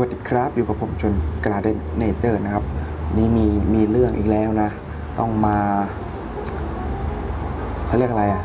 วัสดีครับอยู่กับผมชนกราเดนเนเจอร์นะครับ นี่มีมีเรื่องอีกแล้วนะ ต้องมาเขาเรียกอะไรอะ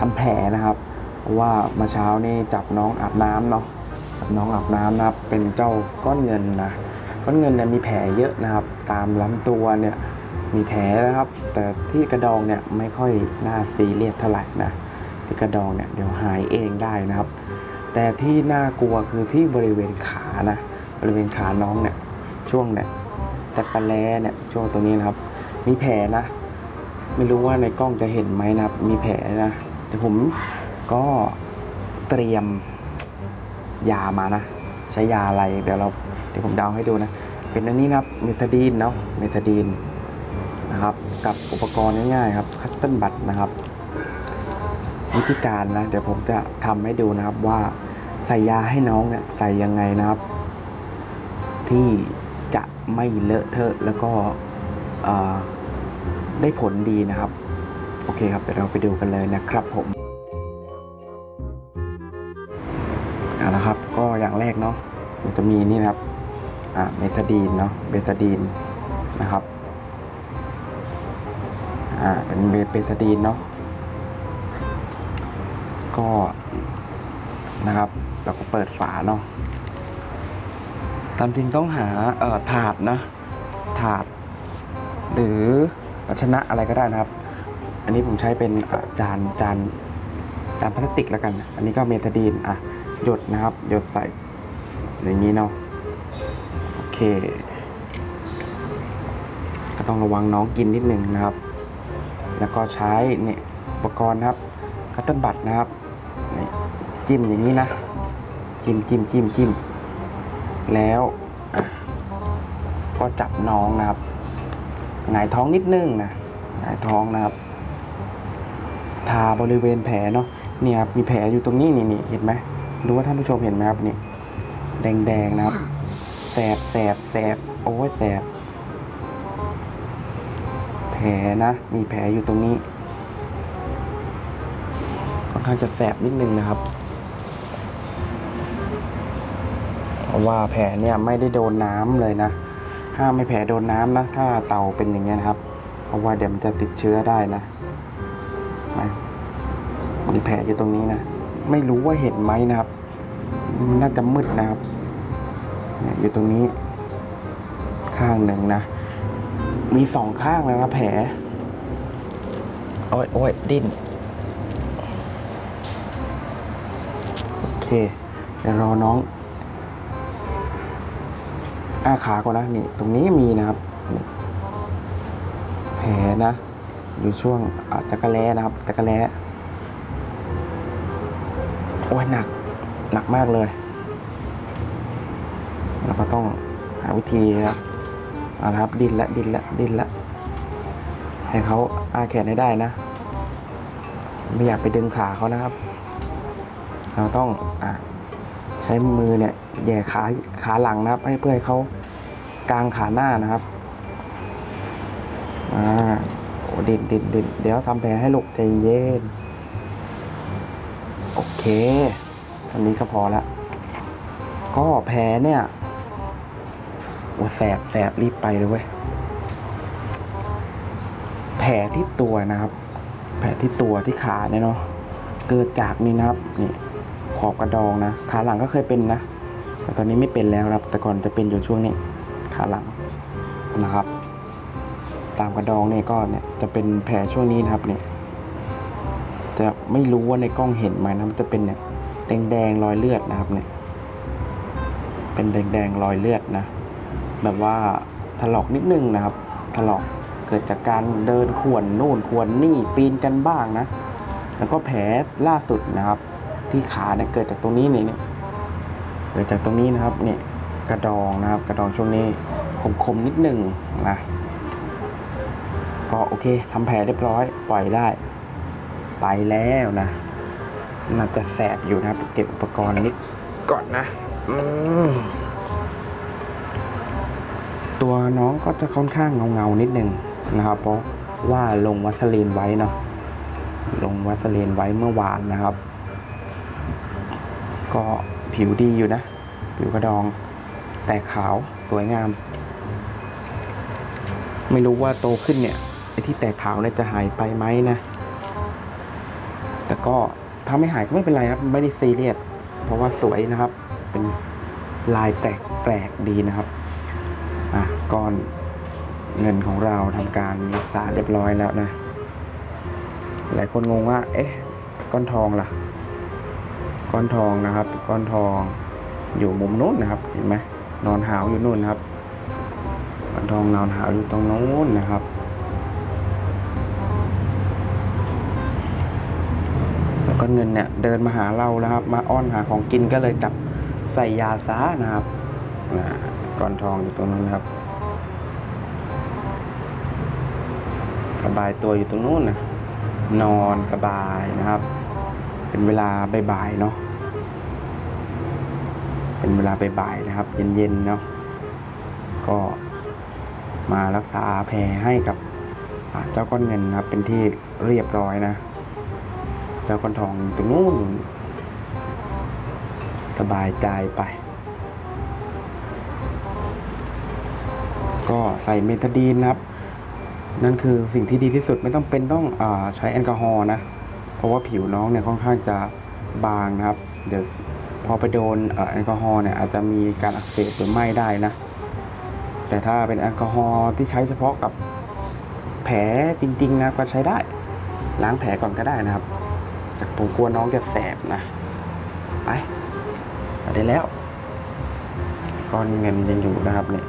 ทำแผลนะครับเพราะว่ามาเช้านี่จับน้องอาบน้ำเนาะจับน้องอาบน้ำนะครับ เป็นเจ้าก้อนเงินนะก้อนเงินเนี่ยมีแผลเยอะนะครับ ตามลำตัวเนี่ยมีแผลนะครับ แต่ที่กระดองเนี่ยไม่ค่อยน่าซีเรียสเท่าไหร่นะที่กระดองเนี่ยเดี๋ยวหายเองได้นะครับ แต่ที่น่ากลัวคือที่บริเวณขา นะบริเวณขาน้องเนี่ยช่วงเนี่ยจักระแลเนี่ยช่วงตรงนี้นะครับ มีแผลนะ ไม่รู้ว่าในกล้องจะเห็นไหมนะครับ มีแผลนะแต่ผมก็เตรียมยามานะ ใช้ยาอะไรเดี๋ยวเราเดี๋ยวผมเดาให้ดูนะ เป็นอันนี้นะครับเมทาดีนเนาะเมทาดีนนะครับ กับอุปกรณ์ง่ายๆครับคัสตันบัตนะครับ วิธีการนะ เดี๋ยวผมจะทำให้ดูนะครับว่า ใส่ยาให้น้องเนี่ยใส่ยังไงนะครับ ที่จะไม่เลอะเทอะแล้วก็ได้ผลดีนะครับ โอเคครับเดี๋ยวเราไปดูกันเลยนะครับผมเอาละครับ ก็อย่างแรกเนาะมันจะมีนี่นะครับเมทาดีนเนาะเบตาดีนนะครับอ่าเป็นเบตาดีนเนาะก็ นะครับเราก็เปิดฝาเนาะตามจริงต้องหาถาดนะถาด หรือภาชนะอะไรก็ได้นะครับ อันนี้ผมใช้เป็นจานจานจานพลาสติกแล้วกัน อันนี้ก็เมทาดีนอะหยดนะครับ หยดใส่อย่างนี้เนาะโอเค ก็ต้องระวังน้องกินนิดนึงนะครับ แล้วก็ใช้เนี่ยอุปกรณ์นะครับคัตเติ้ลบัตนะครับนี่ จิ้มอย่างนี้นะ จิ้มจิ้มจิ้มจิ้มแล้วก็จับน้องนะครับหงายท้องนิดนึงนะหงายท้องนะครับ ทาบริเวณแผลเนาะเนี่ยครับมีแผลอยู่ตรงนี้นี่นี่เห็นไหมรู้ว่าท่านผู้ชมเห็นไหมครับนี่แดงแดงนะครับแสบแสบแสบโอ้ยแสบ แผลนะ มีแผลอยู่ตรงนี้ค่อนข้างจะแสบนิดนึงนะครับ ราะว่าแผลเนี่ยไม่ได้โดนน้ำเลยนะ ห้ามไม่แผลโดนน้ำนะ ถ้าเต่าเป็นอย่างเงี้ยนะครับ เพราะว่าเดี๋ยวมันจะติดเชื้อได้นะนะมีแผลอยู่ตรงนี้นะ ไม่รู้ว่าเห็นไหมนะครับ น่าจะมืดนะครับเนี่ยอยู่ตรงนี้ ข้างหนึ่งนะ มีสองข้างแล้วนะแผล โอ้ยโอ้ยดิ้น โอเคเดี๋ยวรอน้อง อ้าขาก่อนนะนี่ตรงนี้มีนะครับนี่แผลนะอยู่ช่วงจักระแลนะครับจักระแลโอ้ยหนักหนักมากเลยเราก็ต้องหาวิธีนะครับเอาละครับดินละดินละดินละ ให้เขาอาแขนให้ได้นะ ไม่อยากไปดึงขาเขานะครับ เราต้องอา ช้มือเนี่ยแย่ขาขาหลังนะครับ ให้เพื่อให้เขากลางขาหน้านะครับอ่าโอ้ดินดินดินเดี๋ยวทำแผลให้ลูกใจเย็นโอเคเท่านี้ก็พอละก็แผลเนี่ยโอ้แสบแสบรีบไปเลยเว้ยแผลที่ตัวนะครับ แผลที่ตัวที่ขาเนี่ยเนาะเกิดจากนี่นะครับนี่ ขอบกระดองนะ ขาหลังก็เคยเป็นนะ แต่ตอนนี้ไม่เป็นแล้วนะครับ แต่ก่อนจะเป็นอยู่ช่วงนี้ ขาหลังนะครับ ตามกระดองเนี่ยก็เนี่ยจะเป็นแผลช่วงนี้นะครับเนี่ยจะไม่รู้ว่าในกล้องเห็นไหมนะมันจะเป็นเนี่ยแดงแดงๆรอยเลือดนะครับเนี่ย เป็นแดงแดงๆรอยเลือดนะ แบบว่าถลอกนิดนึงนะครับ ถลอกเกิดจากการเดินข่วนนู่นข่วนนี่ปีนกันบ้างนะ แล้วก็แผลล่าสุดนะครับ ที่ขาเนี่ยเกิดจากตรงนี้นี่เนี่ยเกิดจากตรงนี้นะครับเนี่ยกระดองนะครับ กระดองช่วงนี้คมๆนิดหนึ่งนะก็โอเคทำแผลเรียบร้อยปล่อยได้ ไปแล้วนะน่าจะแสบอยู่นะครับ เก็บอุปกรณ์นิดก่อนนะตัวน้องก็จะค่อนข้างเงาๆนิดหนึ่งนะครับ เพราะว่าลงวัสลีนไว้เนาะลงวัสลีนไว้เมื่อวานนะครับ ก็ผิวดีอยู่นะ ผิวกระดอง แตกขาวสวยงาม ไม่รู้ว่าโตขึ้นเนี่ยไอ้ที่แตกขาวเนี่ยจะหายไปไหมนะ แต่ก็ถ้าไม่หายก็ไม่เป็นไรนะครับไม่ได้ซีเรียสเพราะว่าสวยนะครับ เป็นลายแปลกแปลกดีนะครับอะก้อนเงินของเราทำการรักษาเรียบร้อยแล้วนะ หลายคนงงว่า เอ๊ะ ก้อนทองล่ะ ก้อนทองนะครับ ก้อนทองอยู่มุมนู้นนะครับ เห็นไหมนอนหาวอยู่นู่นนะครับก้อนทองนอนหาวอยู่ตรงนู้นนะครับ แล้วก้อนเงินเนี่ยเดินมาหาเราแล้วครับ มาอ้อนหาของกินก็เลยจับใส่ยาซานะครับก้อนทองอยู่ตรงนู้นนะครับสบายตัวอยู่ตรงนู้นนะนอนสบายนะครับ เป็นเวลาบ่ายๆเนาะเป็นเวลาบ่ายๆนะครับ เย็นๆเนาะก็มารักษาแผลให้กับเจ้าก้อนเงินนะครับ เป็นที่เรียบร้อยนะ เจ้าก้อนทองตรงนู้นสบายใจไป ก็ใส่เมทาดีนนะครับ นั่นคือสิ่งที่ดีที่สุดไม่ต้องเป็นต้องอใช้แอลกอฮอล์นะ เพราะว่าผิวน้องเนี่ยค่อนข้างจะบางนะครับ เดี๋ยวพอไปโดนแอลกอฮอล์เนี่ยอาจจะมีการอักเสบหรือไม่ได้นะ แต่ถ้าเป็นแอลกอฮอล์ที่ใช้เฉพาะกับแผลจริงๆนะก็ใช้ได้ ล้างแผลก่อนก็ได้นะครับ แต่ผมกลัวน้องจะแสบนะ ไปไปได้แล้วก้อนเงินยังอยู่นะครับเนี่ย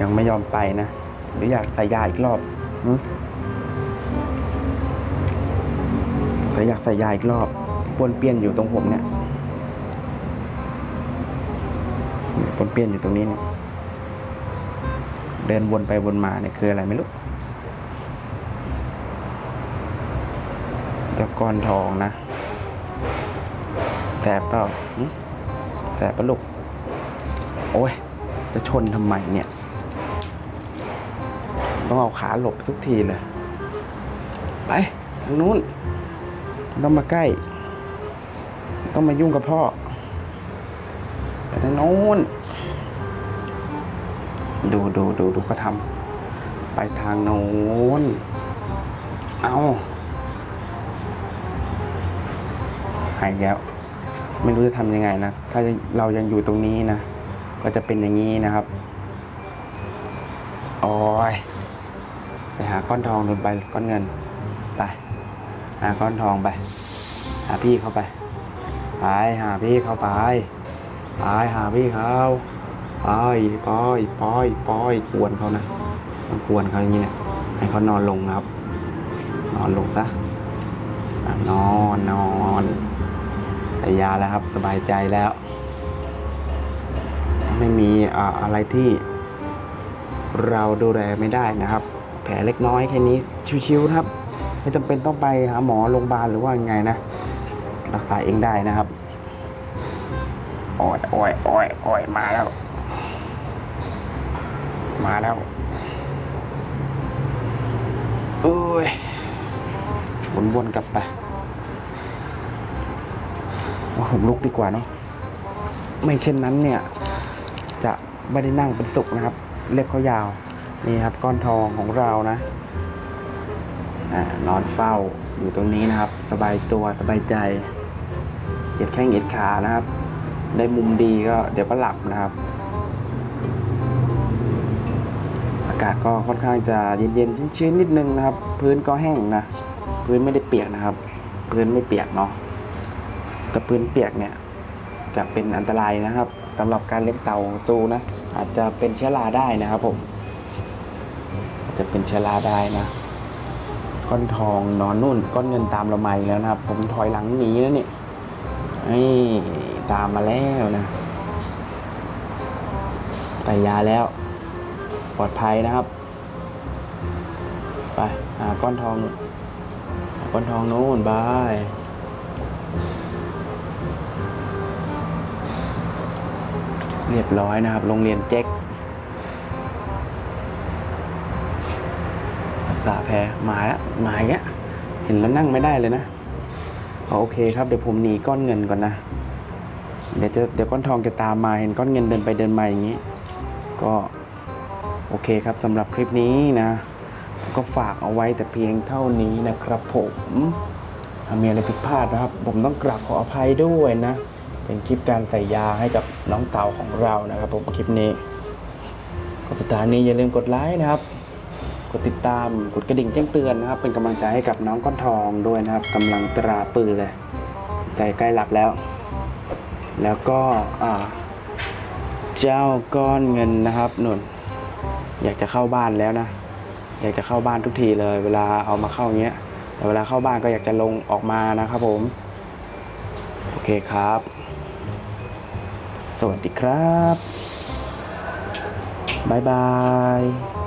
ยังไม่ยอมไปนะ หรืออยากใส่ยาอีกรอบ ส่อยากใส่ยาอีกรอบปนเปี้ยนอยู่ตรงผมเนี่ยปนเปี้ยนอยู่ตรงนี้เนี่ยเดินวนไปวนมาเนี่ยคืออะไรไม่รู้เจ้าก้อนทองนะแสบเปล่าแสบปะลูกโอ้ย จะชนทำไมเนี่ย ต้องเอาขาหลบทุกทีเลย ไปทางนู้น ต้องมาใกล้ ต้องมายุ่งกับพ่อไปทางโน้นดูดูดูดูก็ทำไปทางโน้นเอาหายแล้ว ไม่รู้จะทำยังไงนะ ถ้าเรายังอยู่ตรงนี้นะ ก็จะเป็นอย่างนี้นะครับโอ้ยไปหาก้อนทองดูไปก้อนเงิน ไป หาก้อนทองไป หาพี่เข้าไป ไปหาพี่เข้าไป ไปหาพี่เขาไปปอยปอยปอยกวนเขานะมันกวนเขาอย่างนี้เนี่ยให้เขานอนลงครับ นอนลงซะนอนนอนใส่ยาแล้วครับ สบายใจแล้วไม่มีอะไรที่เราดูแลไม่ได้นะครับ แผลเล็กน้อยแค่นี้ชิวๆครับ ไม่จำเป็นต้องไปหาหมอโรงพยาบาลหรือว่ายังไงนะ รักษาเองได้นะครับโอ้ยโอ้ยโอ้ยโอ้ยมาแล้ว มาแล้วเอ้ยวนๆกลับไปว่าผมลุกดีกว่าเนาะไม่เช่นนั้นเนี่ย จะไม่ได้นั่งเป็นสุขนะครับ เล็บเขายาว นี่ครับก้อนทองของเรานะ นอนเฝ้าอยู่ตรงนี้นะครับ สบายตัวสบายใจเหยียดแข้งเหยียดขานะครับ ได้มุมดีก็เดี๋ยวก็หลับนะครับ อากาศก็ค่อนข้างจะเย็นๆชื้นๆนิดนึงนะครับ พื้นก็แห้งนะ พื้นไม่ได้เปียกนะครับ พื้นไม่เปียกเนาะแต่พื้นเปียกเนี่ยจะเป็นอันตรายนะครับสำหรับการเลี้ยงเต่าซูนะ อาจจะเป็นเชื้อราได้นะครับผมอาจจะเป็นเชื้อราได้นะ ก้อนทองนอนนุ่น ก้อนเงินตามเรามาอีกแล้วนะครับ ผมถอยหลังหนีแล้วเนี่ยนี่ตามมาแล้วนะใส่ยาแล้ว ปลอดภัยนะครับ ไปหาก้อนทอง ก้อนทองนู้นบายเรียบร้อยนะครับ โรงเรียนเจ๊ก รักษาแผลมาแล้วมาอีกแล้วเห็นแล้วนั่งไม่ได้เลยนะโอเคครับเดี๋ยวผมหนีก้อนเงินก่อนนะ เดี๋ยวจะเดี๋ยวก้อนทองจะตามมาเห็นก้อนเงินเดินไปเดินมาอย่างนี้ ก็โอเคครับสำหรับคลิปนี้นะก็ฝากเอาไว้แต่เพียงเท่านี้นะครับผมถ้ามีอะไรผิดพลาดนะครับ ผมต้องกราบขออภัยด้วยนะ เป็นคลิปการใส่ยาให้กับน้องเต่าของเรานะครับ ผมคลิปนี้ ก็สุดท้ายนี้อย่าลืมกดไลค์นะครับ กดติดตามกดกระดิ่งแจ้งเตือนนะครับ เป็นกำลังใจให้กับน้องก้อนทองด้วยนะครับกำลังตราปืนเลย ใส่ใกล้หลับแล้ว แล้วก็เจ้าก้อนเงินนะครับหนุนอยากจะเข้าบ้านแล้วนะ อยากจะเข้าบ้านทุกทีเลย เวลาเอามาเข้าอย่างเงี้ยแต่เวลาเข้าบ้านก็อยากจะลงออกมานะครับผม โอเคครับ สวัสดีครับ บ๊ายบาย